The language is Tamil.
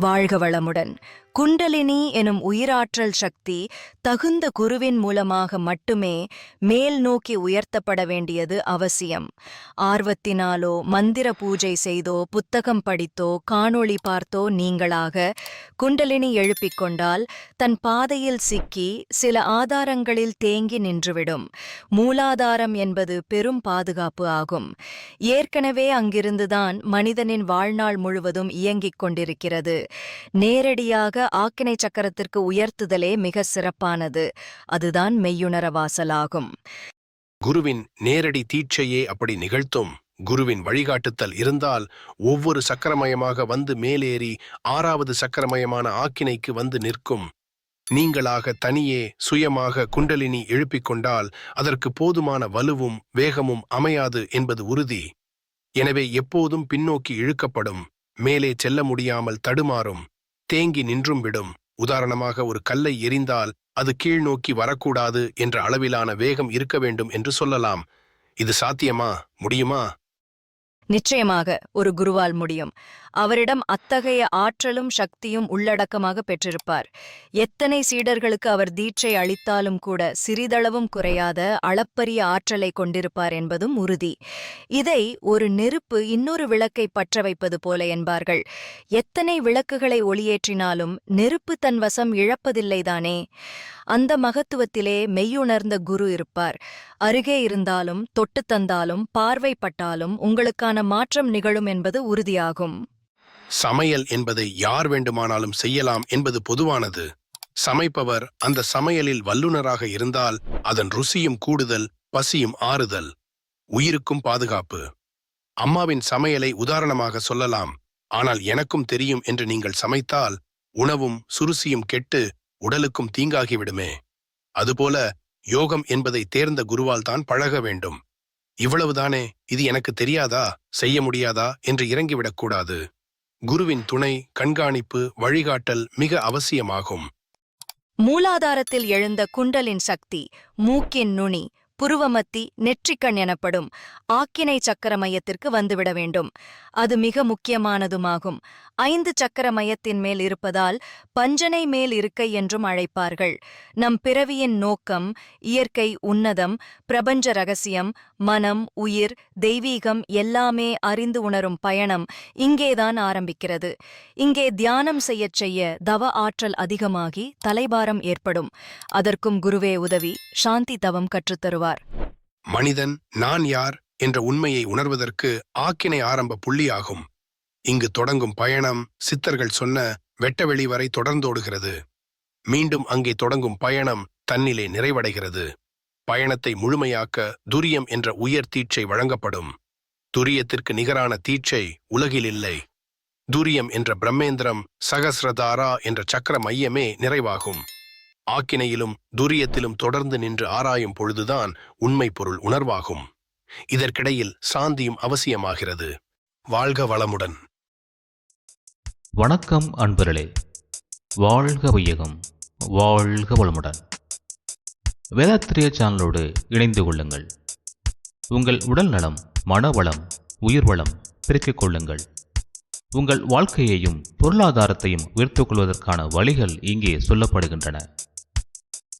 வாழ்க வளமுடன். குண்டலினி எனும் உயிராற்றல் சக்தி தகுந்த குருவின் மூலமாக மட்டுமே மேல் நோக்கி உயர்த்தப்பட வேண்டியது அவசியம். ஆர்வத்தினாலோ மந்திர பூஜை செய்தோ புத்தகம் படித்தோ காணொளி பார்த்தோ நீங்களாக குண்டலினி எழுப்பிக் கொண்டால் தன் பாதையில் சிக்கி சில ஆதாரங்களில் தேங்கி நின்றுவிடும். மூலாதாரம் என்பது பெரும் பாதுகாப்பு ஆகும். ஏற்கனவே அங்கிருந்துதான் மனிதனின் வாழ்நாள் முழுவதும் இயங்கிக் கொண்டிருக்கிறது. நேரடியாக ஆக்கினை சக்கரத்திற்கு உயர்த்துதலே மிக சிறப்பானது. அதுதான் மெய்யுணர வாசலாகும். குருவின் நேரடி தீட்சையே அப்படி நிகழ்த்தும். குருவின் வழிகாட்டுத்தல் இருந்தால் ஒவ்வொரு சக்கரமயமாக வந்து மேலேறி ஆறாவது சக்கரமயமான ஆக்கினைக்கு வந்து நிற்கும். நீங்களாக தனியே சுயமாக குண்டலினி எழுப்பிக் கொண்டால் அதற்கு போதுமான வலுவும் வேகமும் அமையாது என்பது உறுதி. எனவே எப்போதும் பின்னோக்கி இழுக்கப்படும். மேலே செல்ல முடியாமல் தடுமாறும் தேங்கி நின்றும் விடும். உதாரணமாக ஒரு கல்லை எறிந்தால் அது கீழ் நோக்கி வரக்கூடாது என்ற அளவிலான வேகம் இருக்க வேண்டும் என்று சொல்லலாம். இது சாத்தியமா? முடியுமா? நிச்சயமாக ஒரு குருவால் முடியும். அவரிடம் அத்தகைய ஆற்றலும் சக்தியும் உள்ளடக்கமாக பெற்றிருப்பார். எத்தனை சீடர்களுக்கு அவர் தீட்சை அளித்தாலும் கூட சிறிதளவும் குறையாத அளப்பரிய ஆற்றலை கொண்டிருப்பார் என்பதும் உறுதி. இதை ஒரு நெருப்பு இன்னொரு விளக்கை பற்ற வைப்பது போல என்பார்கள். எத்தனை விளக்குகளை ஒளியேற்றினாலும் நெருப்பு தன் வசம் இழப்பதில்லைதானே? அந்த மகத்துவத்திலே மெய்யுணர்ந்த குரு இருப்பார். அருகே இருந்தாலும் தொட்டு தந்தாலும் பார்வைப்பட்டாலும் உங்களுக்கான மாற்றம் நிகழும் என்பது உறுதியாகும். சமையல் என்பதை யார் வேண்டுமானாலும் செய்யலாம் என்பது பொதுவானது. சமைப்பவர் அந்த சமையலில் வல்லுனராக இருந்தால் அதன் ருசியும் கூடுதல் பசியும் ஆறுதல். உயிருக்கும் பாதுகாப்பு. அம்மாவின் சமையலை உதாரணமாக சொல்லலாம். ஆனால் எனக்கும் தெரியும் என்று நீங்கள் சமைத்தால் உணவும் சுருசியும் கெட்டு உடலுக்கும் தீங்காகிவிடுமே. அதுபோல யோகம் என்பதை தேர்ந்த குருவால் தான் பழக வேண்டும். இவ்வளவுதானே? இது எனக்கு தெரியாதா? செய்ய முடியாதா? என்று இறங்கிவிடக்கூடாது. குருவின் துணை கண்காணிப்பு வழிகாட்டல் மிக அவசியமாகும். மூலாதாரத்தில் எழுந்த குண்டலின் சக்தி மூக்கின் நுனி புருவமத்தி நெற்றிக்கண் எனப்படும் ஆக்கினை சக்கர மையத்திற்கு வந்துவிட வேண்டும். அது மிக முக்கியமானதுமாகும். ஐந்து சக்கர மையத்தின் மேல் இருப்பதால் பஞ்சனை மேல் இருக்கை என்றும் அழைப்பார்கள். நம் பிறவியின் நோக்கம் இயற்கை உன்னதம் பிரபஞ்ச ரகசியம் மனம் உயிர் தெய்வீகம் எல்லாமே அறிந்து உணரும் பயணம் இங்கேதான் ஆரம்பிக்கிறது. இங்கே தியானம் செய்யச் செய்ய தவ ஆற்றல் அதிகமாகி தலைபாரம் ஏற்படும். அதற்கும் குருவே உதவி சாந்தி தவம் கற்றுத்தருவார். மனிதன் நான் யார் என்ற உண்மையை உணர்வதற்கு ஆக்கினை ஆரம்ப புள்ளியாகும். இங்கு தொடங்கும் பயணம் சித்தர்கள் சொன்ன வெட்டவெளி வரை தொடர்ந்தோடுகிறது. மீண்டும் அங்கே தொடங்கும் பயணம் தன்னிலே நிறைவடைகிறது. பயணத்தை முழுமையாக்க துரியம் என்ற உயர் தீட்சை வழங்கப்படும். துரியத்திற்கு நிகரான தீட்சை உலகில் இல்லை துரியம் என்ற பிரம்மேந்திரம் சகசிரதாரா என்ற சக்கர மையமே நிறைவாகும். ஆக்கினையிலும் துரியத்திலும் தொடர்ந்து நின்று ஆராயும் பொழுதுதான் உண்மை பொருள் உணர்வாகும். இதற்கிடையில் சாந்தியும் அவசியமாகிறது. வாழ்க வளமுடன். வணக்கம் அன்பர்களே. வாழ்க வையகம். வாழ்க வளமுடன். வேதாத்திரிய சேனலோடு இணைந்து கொள்ளுங்கள். உங்கள் உடல் நலம் மனவளம் உயிர் வளம் பிரித்துக் கொள்ளுங்கள். உங்கள் வாழ்க்கையையும் பொருளாதாரத்தையும் உயர்த்துக் கொள்வதற்கான வழிகள் இங்கே சொல்லப்படுகின்றன.